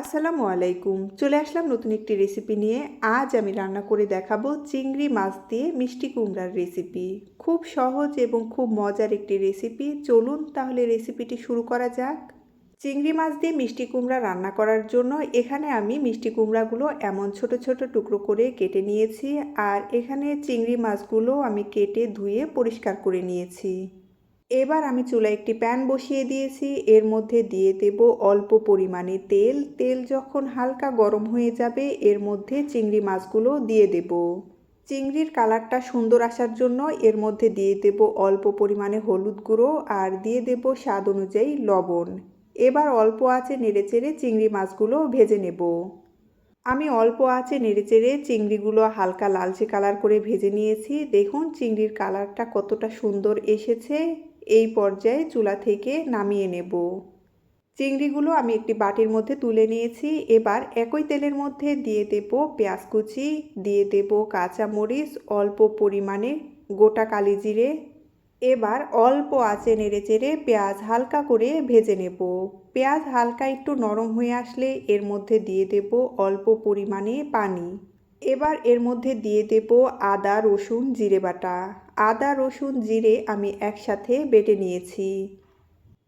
আসসালামু আলাইকুম। চলে আসলাম নতুন একটি রেসিপি নিয়ে। আজ আমি রান্না করে দেখাবো চিংড়ি মাছ দিয়ে মিষ্টি কুমড়ার রেসিপি খুব সহজ এবং খুব মজার একটি রেসিপি চলুন তাহলে রেসিপিটি শুরু করা যাক। চিংড়ি মাছ দিয়ে মিষ্টি কুমড়া রান্না করার জন্য এখানে আমি মিষ্টি কুমড়াগুলো এমন ছোট ছোট টুকরো করে কেটে নিয়েছি। আর এখানে চিংড়ি মাছগুলো আমি কেটে ধুয়ে পরিষ্কার করে নিয়েছি। এবার আমি চুলায় একটি প্যান বসিয়ে দিয়েছি। এর মধ্যে দিয়ে দেব অল্প পরিমাণে তেল। তেল যখন হালকা গরম হয়ে যাবে, এর মধ্যে চিংড়ি মাছগুলো দিয়ে দেব। চিংড়ির কালারটা সুন্দর আসার জন্য এর মধ্যে দিয়ে দেব অল্প পরিমাণে হলুদ গুঁড়ো আর দিয়ে দেব স্বাদ অনুযায়ী লবণ। এবার অল্প আঁচে নেড়েচেড়ে চিংড়ি মাছগুলো ভেজে নেব। আমি অল্প আঁচে নেড়েচেড়ে চিংড়িগুলো হালকা লালচে কালার করে ভেজে নিয়েছি। দেখুন, চিংড়ির কালারটা কতটা সুন্দর এসেছে। এই পর্যায়ে চুলা থেকে নামিয়ে নেব। চিংড়িগুলো আমি একটি বাটির মধ্যে তুলে নিয়েছি। এবার একই তেলের মধ্যে দিয়ে দেব পেঁয়াজ কুচি, দিয়ে দেব কাঁচামরিচ অল্প পরিমাণে গোটা কালি জিরে। এবার অল্প আঁচে নেড়ে চেড়ে পেঁয়াজ হালকা করে ভেজে নেব। পেঁয়াজ হালকা একটু নরম হয়ে আসলে এর মধ্যে দিয়ে দেব অল্প পরিমাণে পানি। এবার এর মধ্যে দিয়ে দেব আদা, রসুন, জিরে বাটা। আদা, রসুন, জিরে আমি একসাথে বেটে নিয়েছি।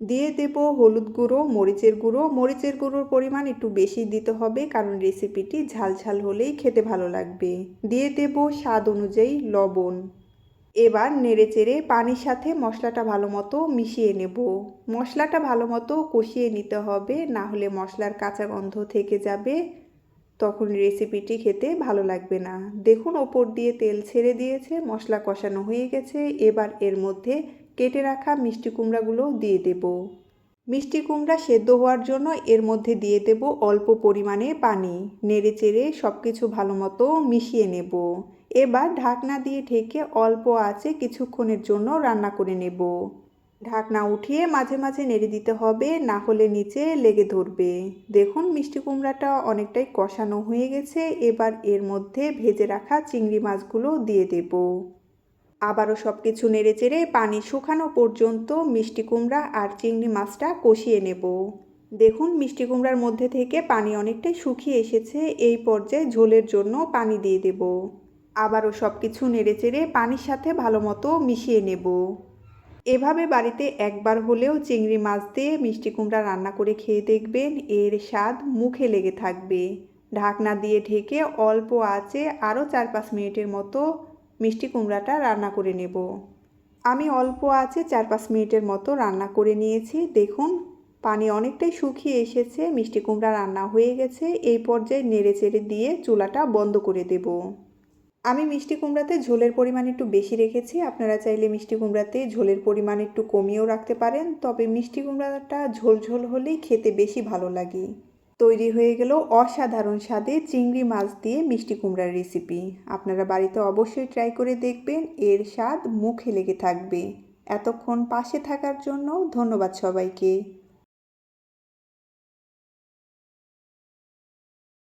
দিয়ে দেব হলুদ গুঁড়ো, মরিচের গুঁড়ো। মরিচের গুঁড়োর পরিমাণ একটু বেশি দিতে হবে কারণ রেসিপিটি ঝাল ঝাল হলেই খেতে ভালো লাগবে। দিয়ে দেব স্বাদ অনুযায়ী লবণ। এবার নেড়েচেড়ে পানির সাথে মশলাটা ভালো মতো মিশিয়ে নেব। মশলাটা ভালো মতো কষিয়ে নিতে হবে, না হলে মশলার কাঁচা গন্ধ থেকে যাবে। তখন রেসিপিটি খেতে ভালো লাগবে না। দেখুন, ওপর দিয়ে তেল ছেড়ে দিয়েছে, মশলা কষানো হয়ে গেছে। এবার এর মধ্যে কেটে রাখা মিষ্টি কুমড়াগুলো দিয়ে দেব। মিষ্টি কুমড়া সেদ্ধ হওয়ার জন্য এর মধ্যে দিয়ে দেব অল্প পরিমাণে পানি। নেড়ে চেড়ে সব কিছু ভালো মতো মিশিয়ে নেব। এবার ঢাকনা দিয়ে ঢেকে অল্প আছে কিছুক্ষণের জন্য রান্না করে নেব। ঢাকনা উঠিয়ে মাঝে মাঝে নেড়ে দিতে হবে, না হলে নিচে লেগে ধরবে। দেখুন, মিষ্টি কুমড়াটা অনেকটাই কষানো হয়ে গেছে, এবার এর মধ্যে ভেজে রাখা চিংড়ি মাছগুলো দিয়ে দেব। আবারও সব কিছু নেড়ে চেড়ে পানি শুকানো পর্যন্ত মিষ্টি কুমড়া আর চিংড়ি মাছটা কষিয়ে নেব। দেখুন, মিষ্টি কুমড়ার মধ্যে থেকে পানি অনেকটাই শুকিয়ে এসেছে, এই পর্যায়ে ঝোলের জন্য পানি দিয়ে দেব। আবারও সব কিছু নেড়ে চেড়ে পানির সাথে ভালো মতো মিশিয়ে নেব। এভাবে বাড়িতে একবার হলেও চিংড়ি মাছ দিয়ে মিষ্টি কুমড়া রান্না করে খেয়ে দেখবেন এর স্বাদ মুখে লেগে থাকবে। ঢাকনা দিয়ে ঢেকে অল্প আঁচে আরও চার পাঁচ মিনিটের মতো মিষ্টি কুমড়াটা রান্না করে নেব। আমি অল্প আঁচে চার পাঁচ মিনিটের মতো রান্না করে নিয়েছি। দেখুন, পানি অনেকটাই শুকিয়ে এসেছে, মিষ্টি কুমড়া রান্না হয়ে গেছে। এই পর্যায়ে নেড়ে চেড়ে দিয়ে চুলাটা বন্ধ করে দেব। আমি মিষ্টি কুমড়াতে ঝোলের পরিমাণ একটু বেশি রেখেছি। আপনারা চাইলে মিষ্টি কুমড়াতে ঝোলের পরিমাণ একটু কমিয়েও রাখতে পারেন। তবে মিষ্টি কুমড়াটা ঝোল ঝোল হলেই খেতে বেশি ভালো লাগে। তৈরি হয়ে গেল অসাধারণ স্বাদে চিংড়ি মাছ দিয়ে মিষ্টি কুমড়ার রেসিপি আপনারা বাড়িতে অবশ্যই ট্রাই করে দেখবেন, এর স্বাদ মুখে লেগে থাকবে। এতক্ষণ পাশে থাকার জন্য ধন্যবাদ সবাইকে।